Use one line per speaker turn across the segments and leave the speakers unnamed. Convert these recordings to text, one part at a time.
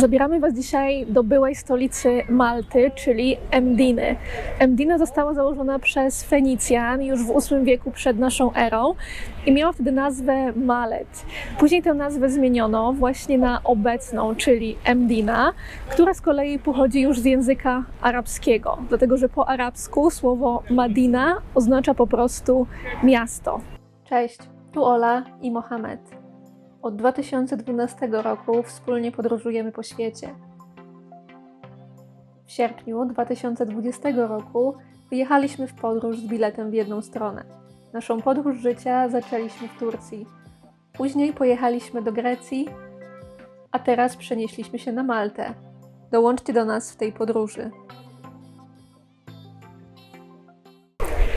Zabieramy Was dzisiaj do byłej stolicy Malty, czyli Emdiny. Emdina została założona przez Fenicjan już w VIII wieku przed naszą erą i miała wtedy nazwę Malet. Później tę nazwę zmieniono właśnie na obecną, czyli Emdina, która z kolei pochodzi już z języka arabskiego, dlatego że po arabsku słowo Madina oznacza po prostu miasto. Cześć, tu Ola i Mohamed. Od 2012 roku wspólnie podróżujemy po świecie. W sierpniu 2020 roku wyjechaliśmy w podróż z biletem w jedną stronę. Naszą podróż życia zaczęliśmy w Turcji. Później pojechaliśmy do Grecji, a teraz przenieśliśmy się na Maltę. Dołączcie do nas w tej podróży.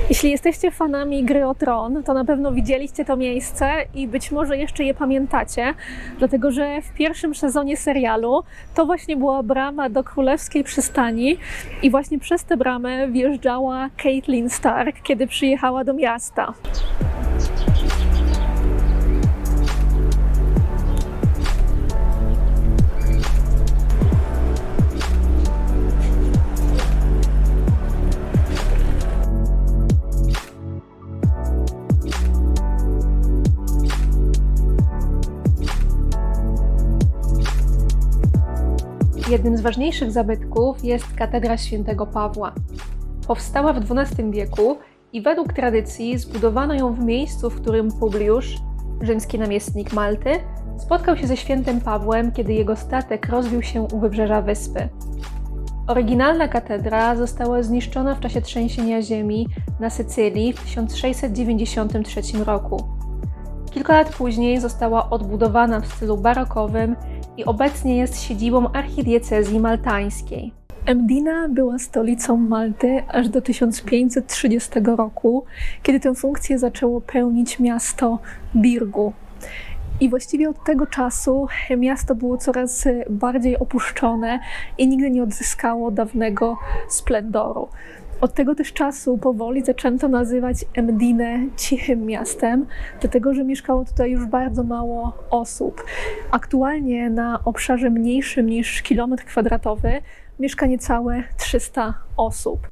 Jeśli jesteście fanami gry o Tron, to na pewno widzieliście to miejsce i być może jeszcze je pamiętacie, dlatego że w pierwszym sezonie serialu to właśnie była brama do królewskiej przystani i właśnie przez tę bramę wjeżdżała Caitlin Stark, kiedy przyjechała do miasta. Jednym z ważniejszych zabytków jest katedra świętego Pawła. Powstała w XII wieku i według tradycji zbudowano ją w miejscu, w którym Publiusz, rzymski namiestnik Malty, spotkał się ze świętym Pawłem, kiedy jego statek rozbił się u wybrzeża wyspy. Oryginalna katedra została zniszczona w czasie trzęsienia ziemi na Sycylii w 1693 roku. Kilka lat później została odbudowana w stylu barokowym i obecnie jest siedzibą archidiecezji maltańskiej. Emdina była stolicą Malty aż do 1530 roku, kiedy tę funkcję zaczęło pełnić miasto Birgu. I właściwie od tego czasu miasto było coraz bardziej opuszczone i nigdy nie odzyskało dawnego splendoru. Od tego też czasu powoli zaczęto nazywać Emdinę cichym miastem, dlatego że mieszkało tutaj już bardzo mało osób. Aktualnie na obszarze mniejszym niż kilometr kwadratowy mieszka niecałe 300 osób.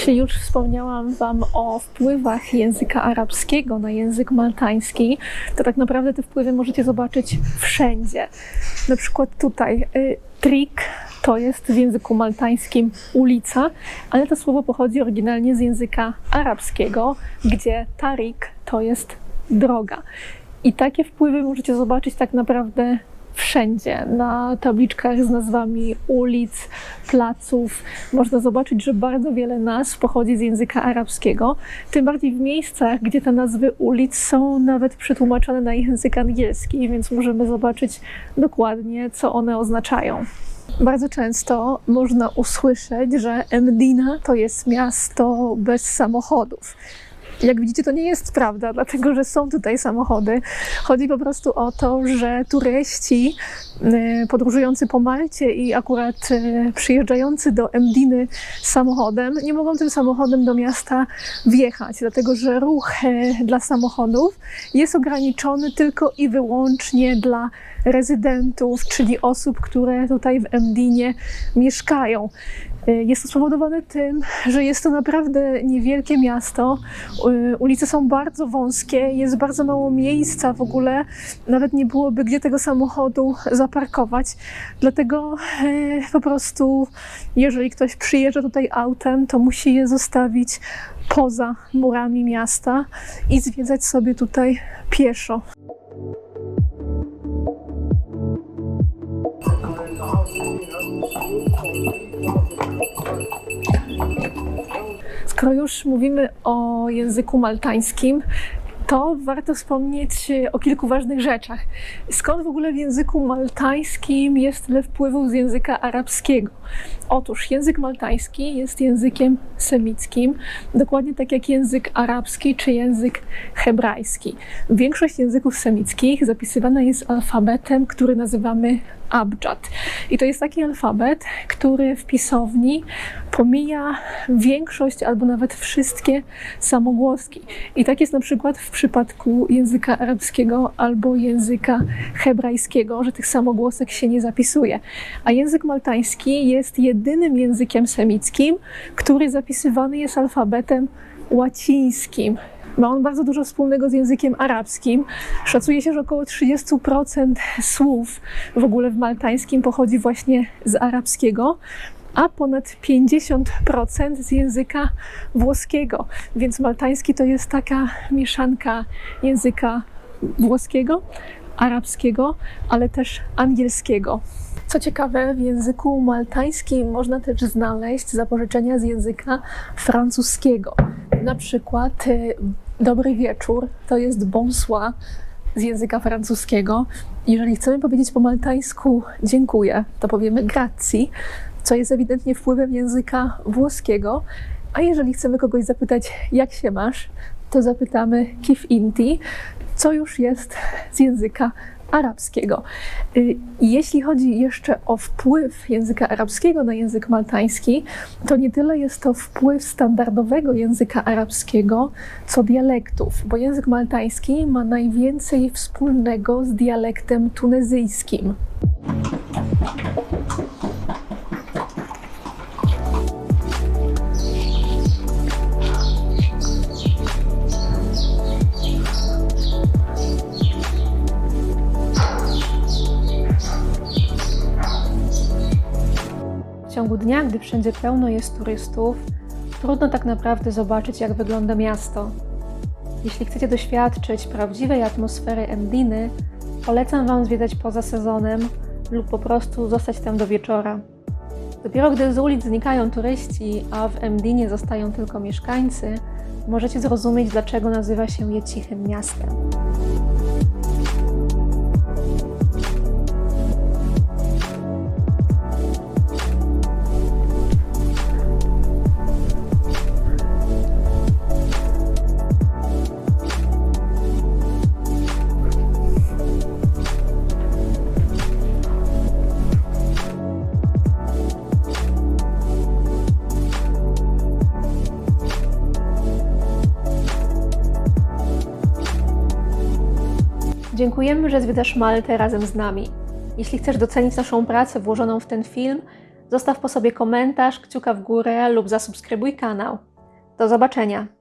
Jeśli już wspomniałam Wam o wpływach języka arabskiego na język maltański, to tak naprawdę te wpływy możecie zobaczyć wszędzie. Na przykład tutaj y, trik to jest w języku maltańskim ulica, ale to słowo pochodzi oryginalnie z języka arabskiego, gdzie tarik to jest droga. I takie wpływy możecie zobaczyć tak naprawdę wszędzie. Na tabliczkach z nazwami ulic, placów można zobaczyć, że bardzo wiele nazw pochodzi z języka arabskiego, tym bardziej w miejscach, gdzie te nazwy ulic są nawet przetłumaczone na język angielski, więc możemy zobaczyć dokładnie, co one oznaczają. Bardzo często można usłyszeć, że Emdina to jest miasto bez samochodów. Jak widzicie, to nie jest prawda, dlatego że są tutaj samochody. Chodzi po prostu o to, że turyści y, podróżujący po Malcie i akurat y, przyjeżdżający do Emdiny samochodem nie mogą tym samochodem do miasta wjechać, dlatego że ruch y, dla samochodów jest ograniczony tylko i wyłącznie dla rezydentów, czyli osób, które tutaj w Emdinie mieszkają. Jest to spowodowane tym, że jest to naprawdę niewielkie miasto Ulice są bardzo wąskie, jest bardzo mało miejsca w ogóle, nawet nie byłoby gdzie tego samochodu zaparkować. Dlatego e, po prostu, jeżeli ktoś przyjeżdża tutaj autem, to musi je zostawić poza murami miasta i zwiedzać sobie tutaj pieszo. Skoro już mówimy o języku maltańskim, to warto wspomnieć e, o kilku ważnych rzeczach. Skąd w ogóle w języku maltańskim jest tyle wpływów z języka arabskiego? Otóż język maltański jest językiem semickim, dokładnie tak jak język arabski czy język hebrajski. Większość języków semickich zapisywana jest alfabetem, który nazywamy abjad. I to jest taki alfabet, który w pisowni pomija większość albo nawet wszystkie samogłoski. I tak jest na przykład w przypadku języka arabskiego albo języka hebrajskiego, że tych samogłosek się nie zapisuje. A język maltański jest jedynym językiem semickim, który zapisywany jest alfabetem łacińskim. Ma on bardzo dużo wspólnego z językiem arabskim. Szacuje się, że około 30% słów w ogóle w maltańskim pochodzi właśnie z arabskiego, a ponad 50% z języka włoskiego. Więc maltański to jest taka mieszanka języka włoskiego, arabskiego, ale też angielskiego. Co ciekawe, w języku maltańskim można też znaleźć zapożyczenia z języka francuskiego. Na przykład y, dobry wieczór to jest bonsoir z języka francuskiego. Jeżeli chcemy powiedzieć po maltańsku dziękuję, to powiemy grazie, co jest ewidentnie wpływem języka włoskiego. A jeżeli chcemy kogoś zapytać, jak się masz, to zapytamy kif inti, co już jest z języka arabskiego. Y, Jeśli chodzi jeszcze o wpływ języka arabskiego na język maltański, to nie tyle jest to wpływ standardowego języka arabskiego, co dialektów, bo język maltański ma najwięcej wspólnego z dialektem tunezyjskim. W ciągu dnia, gdy wszędzie pełno jest turystów, trudno tak naprawdę zobaczyć, jak wygląda miasto. Jeśli chcecie doświadczyć prawdziwej atmosfery Emdiny, polecam Wam zwiedzać poza sezonem lub po prostu zostać tam do wieczora. Dopiero gdy z ulic znikają turyści, a w Emdinie zostają tylko mieszkańcy, możecie zrozumieć, dlaczego nazywa się je cichym miastem. Dziękujemy, że zwiedzasz Maltę razem z nami. Jeśli chcesz docenić naszą pracę włożoną w ten film, zostaw po sobie komentarz, kciuka w górę lub zasubskrybuj kanał. Do zobaczenia!